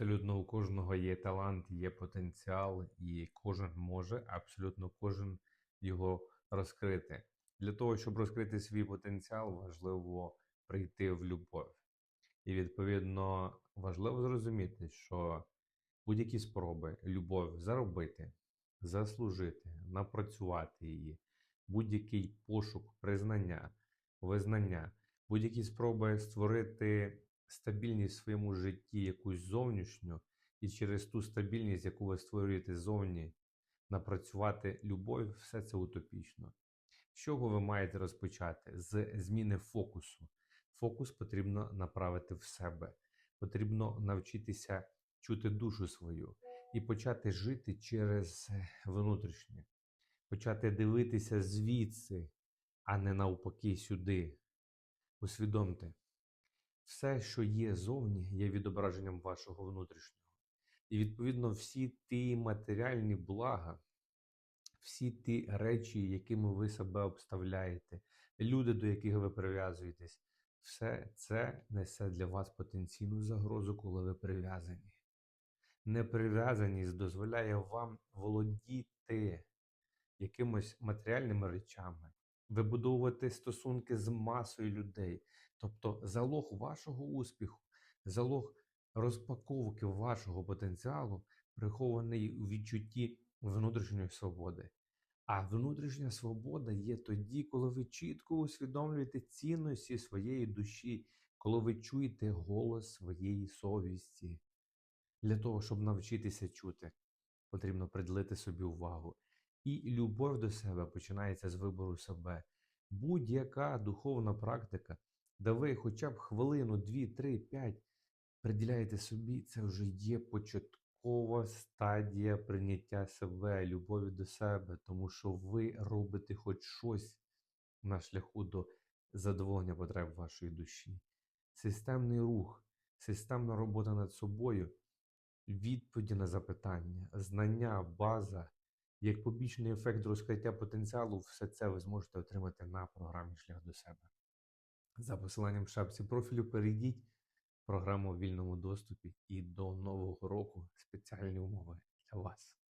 Абсолютно у кожного є талант, є потенціал, і кожен може, абсолютно кожен його розкрити. Для того, щоб розкрити свій потенціал, важливо прийти в любов. І відповідно важливо зрозуміти, що будь-які спроби любов заробити, заслужити, напрацювати її, будь-який пошук признання, визнання, будь-які спроби створити стабільність в своєму житті, якусь зовнішню, і через ту стабільність, яку ви створюєте зовні, напрацювати любов, все це утопічно. З чого ви маєте розпочати? З зміни фокусу. Фокус потрібно направити в себе. Потрібно навчитися чути душу свою і почати жити через внутрішнє, почати дивитися звідси, а не навпаки сюди. Усвідомте, все, що є зовні, є відображенням вашого внутрішнього. І відповідно всі ті матеріальні блага, всі ті речі, якими ви себе обставляєте, люди, до яких ви прив'язуєтесь, все це несе для вас потенційну загрозу, коли ви прив'язані. Неприв'язаність дозволяє вам володіти якимось матеріальними речами, вибудовувати стосунки з масою людей. Тобто залог вашого успіху, залог розпаковки вашого потенціалу прихований у відчутті внутрішньої свободи. А внутрішня свобода є тоді, коли ви чітко усвідомлюєте цінності своєї душі, коли ви чуєте голос своєї совісті. Для того, щоб навчитися чути, потрібно приділити собі увагу. І любов до себе починається з вибору себе. Будь-яка духовна практика, де ви хоча б хвилину, дві, три, п'ять приділяєте собі, це вже є початкова стадія прийняття себе, любові до себе, тому що ви робите хоч щось на шляху до задоволення потреб вашої душі. Системний рух, системна робота над собою, відповіді на запитання, знання, база. Як побічний ефект розкриття потенціалу, все це ви зможете отримати на програмі Шлях до себе. За посиланням в шапці профілю перейдіть програму в вільному доступі і до нового року спеціальні умови для вас.